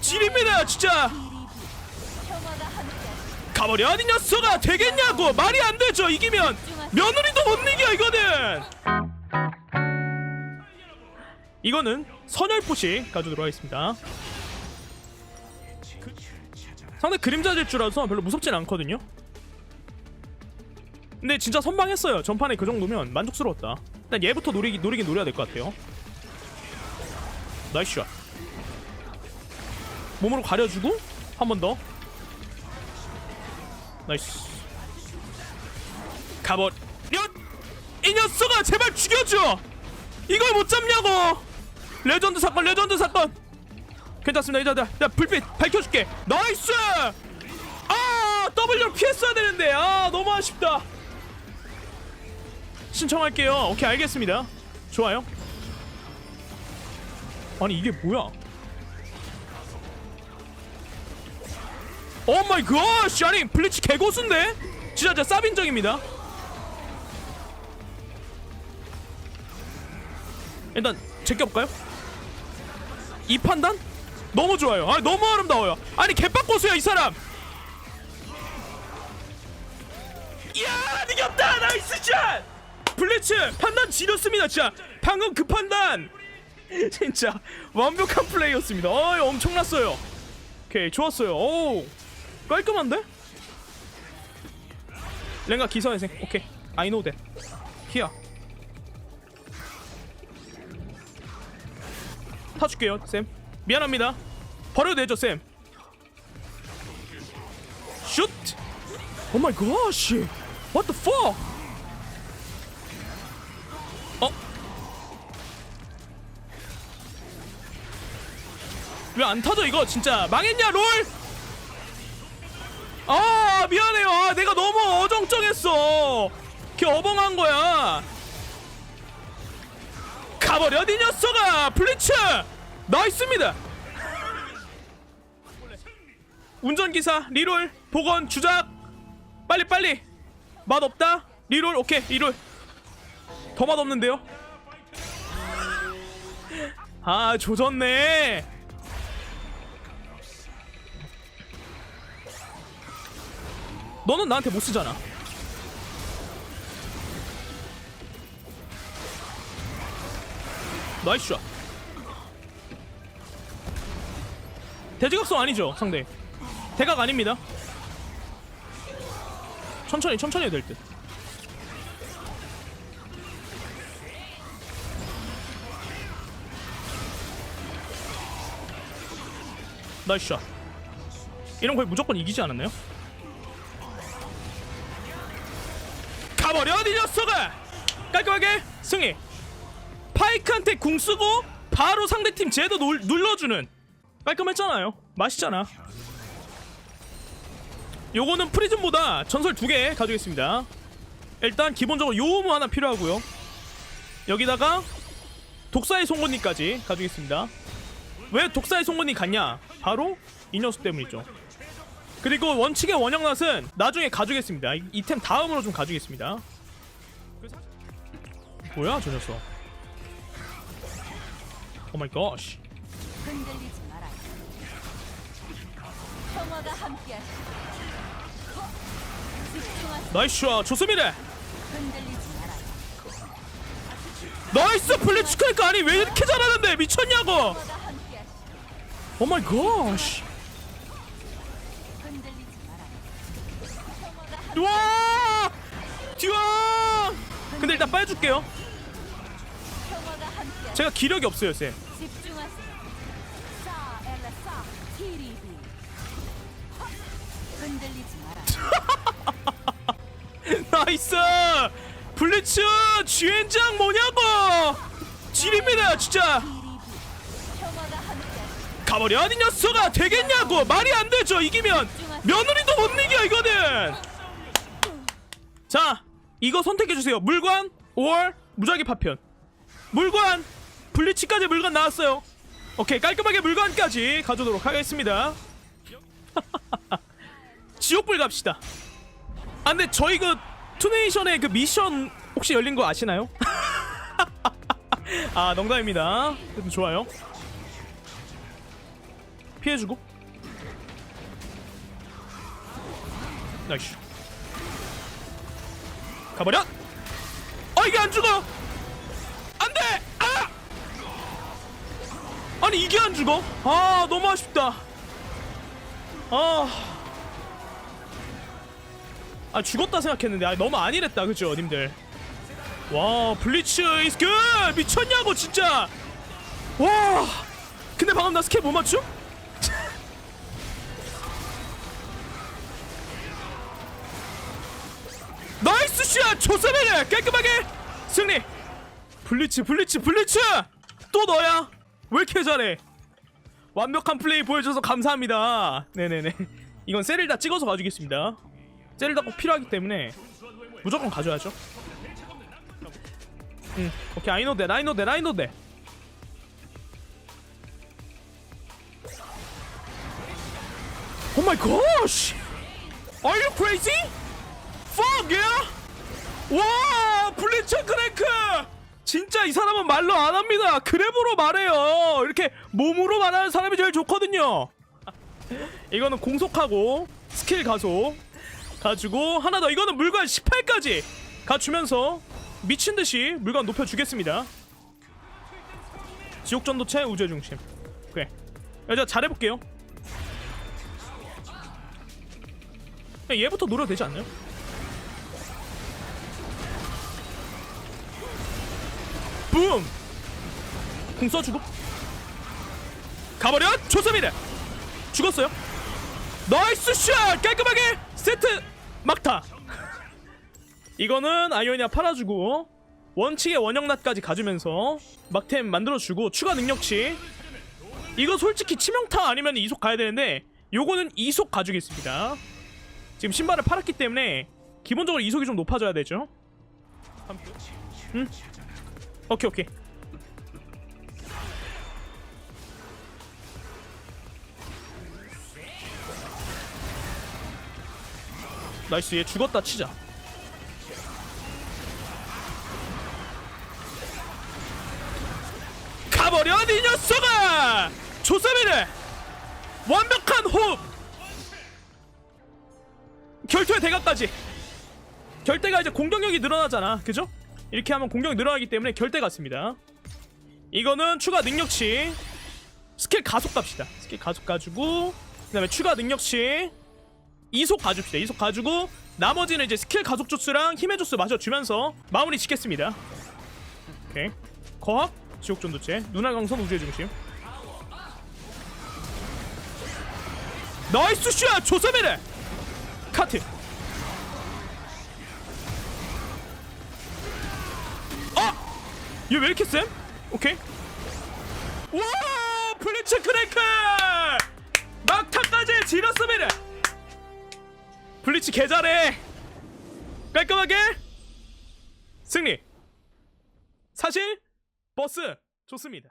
지립니다 진짜. 가버려 이 녀석아 되겠냐고. 말이 안 되죠 이기면. 며느리도 못 이겨 이거는. 이거는 선열포시 가져오도록 하겠습니다. 그- 상대 그림자 질주라서 별로 무섭진 않거든요. 근데 진짜 선방했어요. 전판에 그 정도면 만족스러웠다. 일단 얘부터 노리기, 노리긴 노려야 될 것 같아요. 나이스 샷 몸으로 가려주고 한 번 더. 나이스. 가버려 이 녀석아 제발 죽여줘! 이걸 못 잡냐고! 레전드 사건 레전드 사건! 괜찮습니다 이제 내가 불빛 밝혀줄게. 나이스! 아 W를 피했어야 되는데. 아 너무 아쉽다. 신청할게요. 오케이 알겠습니다. 좋아요. 아니 이게 뭐야 오 마이 갓! 아니 블리치 개고수인데? 진짜 진짜 쌉인정입니다. 일단 제껴볼까요? 이 판단? 너무 좋아요. 아 너무 아름다워요. 아니 개빡고수야 이 사람! 이야 이겼다! 나이스 샷! 블리츠 판단 지렸습니다 진짜. 방금 그 판단! 진짜 완벽한 플레이였습니다. 어이 엄청났어요. 오케이 좋았어요. 오 깔끔한데? 랭가 기사회생 오케이 know that 히야 타줄게요 쌤 미안합니다 버려도 되죠 쌤 슛! 오 마이 갓 씨. What? 어? 왜안 타져 이거 진짜 망했냐 롤? 아 미안해요. 아, 내가 너무 어정쩡했어. 걔 어벙한 거야. 가버려 이 녀석아. 블리츠! 나이스입니다. 운전기사 리롤 복원 주작. 빨리 빨리. 맛없다. 리롤 오케이 리롤. 더 맛없는데요? 아 조졌네 너는 나한테 못 쓰잖아. 나이스 샷. 대지각성 아니죠, 상대. 대각 아닙니다. 천천히 천천히 해야 될 듯. 나이스 샷. 이런 거의 무조건 이기지 않았나요? 이 녀석아 깔끔하게 승리. 파이크한테 궁 쓰고 바로 상대팀 제도 놀, 눌러주는 깔끔했잖아요. 맛있잖아. 요거는 프리즘보다 전설 두 개 가져겠습니다. 일단 기본적으로 요음우 하나 필요하고요. 여기다가 독사의 송곳니까지 가져겠습니다. 왜 독사의 송곳니 갔냐? 바로 이 녀석 때문이죠. 그리고 원칙의 원형낫은 나중에 가주겠습니다. 이- 이템 다음으로 좀 가주겠습니다. 뭐야 저 녀석? 오 마이 갓. 흔들리지 마라. 평화가 함께. 집중하세요. 나이스 샷 좋습니다. 흔들리지 마라. 나이스 플리츠크니까 아니 왜 이렇게 잘하는데 미쳤냐고. 평화가 함께. 오 마이 갓. 흔들리지 마라. 평화가 함께. 와! 뒤와! 근데 일단 빼줄게요. 제가 기력이 없어요, 쌤. 집중하세요. 사 엘라 사 티리비. 흔들리지 마라. 나이스! 블리츠 주엔장 뭐냐고! 지립니다, 진짜. 티리비. 평화가 함께. 가버려 이 녀석아 되겠냐고 말이 안 되죠 이기면 며느리도 못 이겨 이거는 자 이거 선택해 주세요 물관 5월 무작위 파편 물관 블리치까지 물관 나왔어요. 오케이 깔끔하게 물관까지 가져오도록 하겠습니다. 지옥불 갑시다. 아 근데 저희 그 투네이션의 그 미션 혹시 열린 거 아시나요? 아 농담입니다. 그래도 좋아요. 피해주고. 나이스. 가버려. 아 이게 안 죽어 안돼 아 아니 이게 안 죽어? 아 너무 아쉽다. 아. 아 죽었다 생각했는데. 아 너무 안일했다. 그죠 님들? 와 블리츠 이스 굿 미쳤냐고 진짜! 와! 근데 방금 나 스킬 못 맞춤? 나이스 샷! 조세베르 깔끔하게! 승리! 블리츠 블리츠 블리츠! 또 너야 왜 이렇게 잘해? 완벽한 플레이 보여줘서 감사합니다. 네네네. 이건 셀을 다 찍어서 가주겠습니다. 셀을 다꼭 필요하기 때문에 무조건 가져야죠. 응 오케이. 아이노 데 아이노 데 아이노 데오 마이 갓 Are you crazy? 진짜 이 사람은 말로 안 합니다. 그랩으로 말해요. 이렇게 몸으로 말하는 사람이 제일 좋거든요. 이거는 공속하고 스킬 가속 가지고 하나 더. 이거는 물건 18까지 갖추면서 미친 듯이 물건 높여주겠습니다. 지옥 전도체 우주의 중심. 오케이. 여자 잘해볼게요. 얘부터 노려도 되지 않나요? 붐! 궁 써주고 가버려! 좋습니다! 죽었어요 나이스 샷! 깔끔하게 세트 막타 이거는 아이오니아 팔아주고 원칙의 원형낫까지 가주면서 막템 만들어주고 추가 능력치 이거 솔직히 치명타 아니면 이속 가야 되는데 요거는 이속 가주겠습니다 지금 신발을 팔았기 때문에 기본적으로 이속이 좀 높아져야 되죠 응? 오케이 오케이. 나이스 얘 죽었다 치자. 가버려 이 녀석아! 조사미네 완벽한 호흡! 결투의 대가까지 결대가 이제 공격력이 늘어나잖아. 그죠? 이렇게 하면 공격이 늘어나기 때문에 결대 같습니다. 이거는 추가 능력치. 스킬 가속 갑시다. 스킬 가속 가지고 그 다음에 추가 능력치. 이속 가줍시다. 이속 가지고 나머지는 이제 스킬 가속 조스랑 힘의 조스 마셔주면서 마무리 짓겠습니다. 오케이. 거학 지옥전도체 눈화강선 우주의 중심. 나이스 샷! 조세메르 카트 얘 왜 이렇게 쌤? 오케이. 와 블리츠 크랭크! 막타까지 지렸습니다. 블리츠 개잘해. 깔끔하게. 승리. 사실 버스 좋습니다